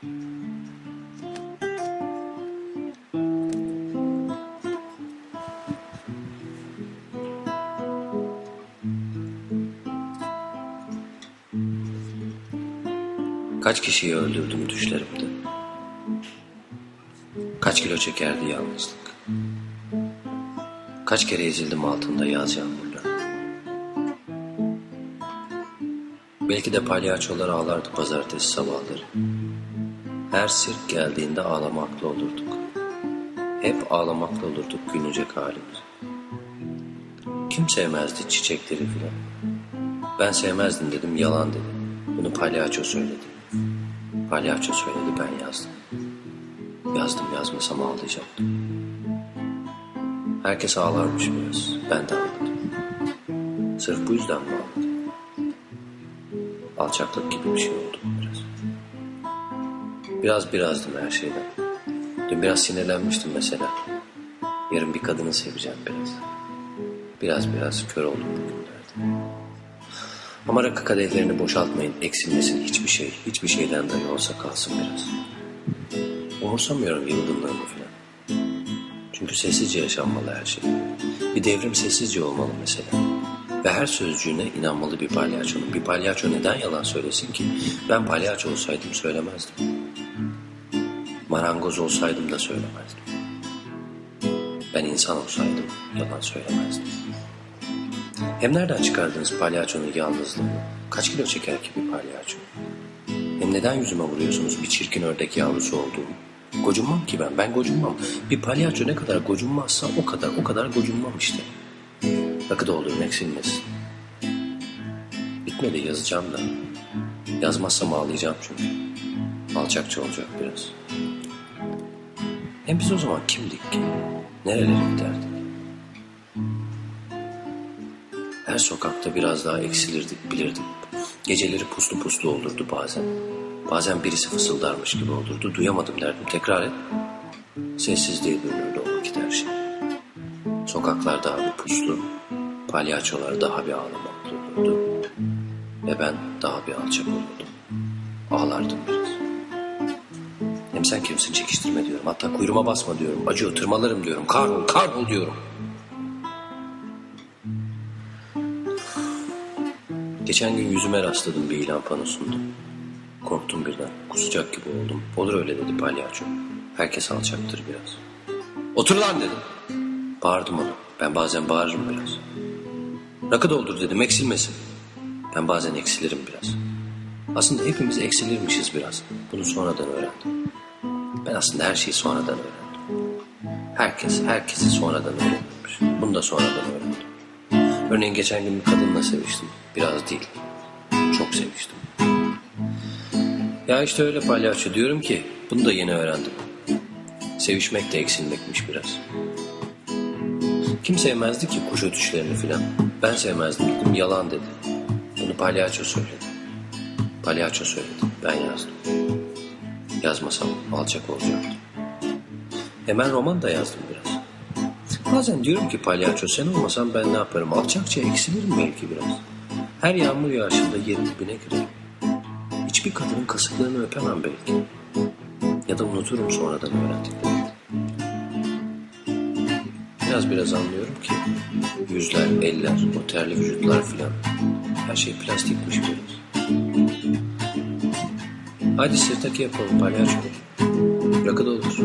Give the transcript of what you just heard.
Kaç kişiyi öldürdüm düşlerimde. Kaç kilo çekerdi yalnızlık. Kaç kere ezildim altında yaz yağmurla. Belki de palyaçolar ağlardı pazartesi sabahları. Her sirk geldiğinde ağlamakla olurduk. Hep ağlamakla olurduk günecek halimiz. Kim sevmezdi çiçekleri filan. Ben sevmezdim dedim yalan dedi. Bunu palyaço söyledi. Palyaço söyledi ben yazdım. Yazdım yazmasam ağlayacaktım. Herkes ağlarmış biraz. Ben de ağladım. Sırf bu yüzden mi ağladım? Alçaklık gibi bir şey oldu biraz. Biraz birazdım her şeyden. Dün biraz sinirlenmiştim mesela. Yarın bir kadını seveceğim biraz. Biraz biraz kör oldum bugünlerde. Ama rakı kadehlerini boşaltmayın. Eksilmesin hiçbir şey. Hiçbir şeyden dahi olsa kalsın biraz. Umursamıyorum yılgınlığımı falan. Çünkü sessizce yaşanmalı her şey. Bir devrim sessizce olmalı mesela. Ve her sözcüğüne inanmalı bir palyaçonun. Bir palyaço neden yalan söylesin ki? Ben palyaço olsaydım söylemezdim. Marangoz olsaydım da söylemezdim. Ben insan olsaydım yalan söylemezdim. Hem nereden çıkardınız palyaçonun yalnızlığını? Kaç kilo çeker ki bir palyaço? Hem neden yüzüme vuruyorsunuz bir çirkin ördek yavrusu olduğumu? Gocunmam ki ben, ben gocunmam. Bir palyaço ne kadar gocunmazsa o kadar, o kadar gocunmam işte. Rakı doldurun eksilmesin. Bitmedi yazacağım da. Yazmazsam ağlayacağım çünkü. Alçakça olacak biraz. Hem biz o zaman kimdik ki? Nerelere giderdik? Her sokakta biraz daha eksilirdik bilirdim. Geceleri puslu puslu olurdu bazen. Bazen birisi fısıldarmış gibi olurdu. Duyamadım derdim. Tekrar et. Sessizliğe dönürdü o vakit her şey. Sokaklar daha bir puslu. Palyaçolar daha bir ağlamaklı olurdu. Ve ben daha bir alçak olurdum. Ağlardım biraz. Hem sen kimsin çekiştirme diyorum. Hatta kuyruğuma basma diyorum. Acıyor tırmalarım diyorum. Kahrol kahrol diyorum. Geçen gün yüzüme rastladım bir ilan panosunda. Korktum birden. Kusacak gibi oldum. Olur öyle dedi palyaço. Herkes alçaktır biraz. Otur lan dedim. Bağırdım ona. Ben bazen bağırırım biraz. Rakı doldur dedim eksilmesin. Ben bazen eksilirim biraz. Aslında hepimiz eksilirmişiz biraz. Bunu sonradan öğrendim. Ben aslında her şeyi sonradan öğrendim. Herkes, herkesi sonradan öğrenmiş. Bunu da sonradan öğrendim. Örneğin geçen gün bir kadınla seviştim. Biraz değil. Çok seviştim. Ya işte öyle palyaço diyorum ki bunu da yeni öğrendim. Sevişmek de eksilmekmiş biraz. Kim sevmezdi ki kuş ötüşlerini filan. Ben sevmezdim dedim yalan dedi. Bunu palyaço söyledi. Palyaço söyledi. Ben yazdım. Yazmasam alçak olacaktım. Hemen roman da yazdım biraz. Bazen diyorum ki palyaço sen olmasan ben ne yaparım? Alçakça eksilirim belki biraz. Her yağmur yağışında yerin dibine girerim. Hiçbir kadının kasıklarını öpemem belki. Ya da unuturum sonradan öğrendiklerimi. Biraz biraz anlıyorum ki yüzler, eller, o terli vücutlar filan her şey plastikmiş biraz. Hadi sırtaki yapalım palyaço. Rakı da olur.